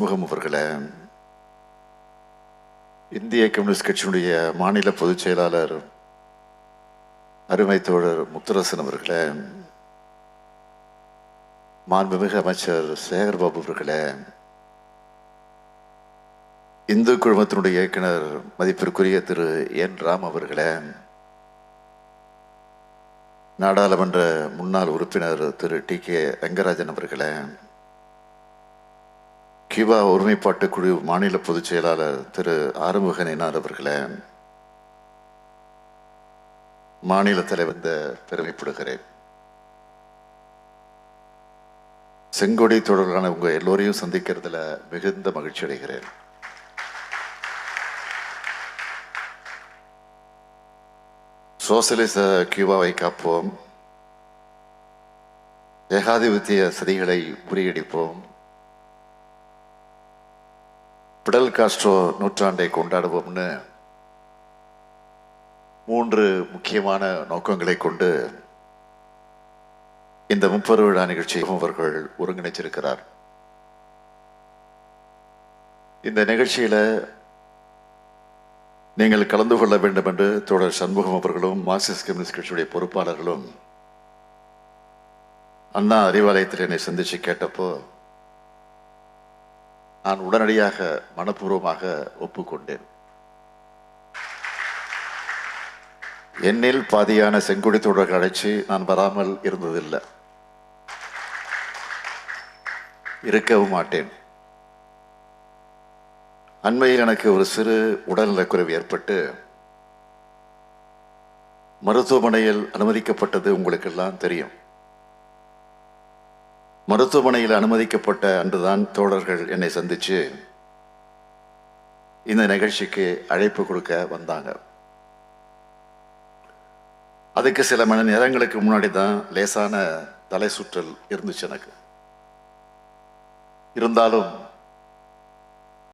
முகம் அவர்களே இந்திய கம்யூனிஸ்ட் கட்சியினுடைய மாநில பொதுச் செயலாளர் அருமை தோழர் முத்தரசன் அவர்களே மாண்புமிகு அமைச்சர் சேகர்பாபு அவர்களே இந்து குழுமத்தினுடைய இயக்குனர் மதிப்பிற்குரிய திரு என் ராம் அவர்களே நாடாளுமன்ற முன்னாள் உறுப்பினர் திரு டி கே ரங்கராஜன் அவர்களே கியூபா ஒருமைப்பாட்டு குழு மாநில பொதுச் செயலாளர் திரு ஆறுமுகனார் அவர்களே மாநில தலைவர் பெருமைப்படுகிறேன். செங்கொடி தொடர்பான உங்க எல்லோரையும் சந்திக்கிறதுல மிகுந்த மகிழ்ச்சி அடைகிறேன். சோசியலிச கியூபாவை காப்போம். ஏகாதிபத்திய சதிகளை முறியடிப்போம். பிடல் காஸ்ட்ரோ நூற்றாண்டை கொண்டாடுவோம்னு மூன்று முக்கியமான நோக்கங்களை கொண்டு இந்த முப்பது விழா நிகழ்ச்சியும் அவர்கள் ஒருங்கிணைச்சிருக்கிறார். இந்த நிகழ்ச்சியில் நீங்கள் கலந்து கொள்ள வேண்டும் என்று தோழர் சண்முகம் அவர்களும் மார்க்சிஸ்ட் கம்யூனிஸ்ட் கட்சியுடைய பொறுப்பாளர்களும் அண்ணா அறிவாலயத்தில் என்னை சந்தித்து கேட்டப்போ நான் உடனடியாக மனப்பூர்வமாக ஒப்புக்கொண்டேன். என்னில் பாதியான செங்குடி தொடர்கள் அழைச்சி நான் வராமல் இருந்ததில்லை. இருக்கவும் மாட்டேன். அண்மையில் எனக்கு ஒரு சிறு உடல்நலக்குறைவு ஏற்பட்டு மருத்துவமனையில் அனுமதிக்கப்பட்டது உங்களுக்கெல்லாம் தெரியும். மருத்துவமனையில் அனுமதிக்கப்பட்ட அன்றுதான் தோழர்கள் என்னை சந்திச்சு இந்த நிகழ்ச்சிக்கு அழைப்பு கொடுக்க வந்தாங்க. அதுக்கு சில மணி நேரங்களுக்கு முன்னாடி தான் லேசான தலை சுற்றல் இருந்துச்சு எனக்கு. இருந்தாலும்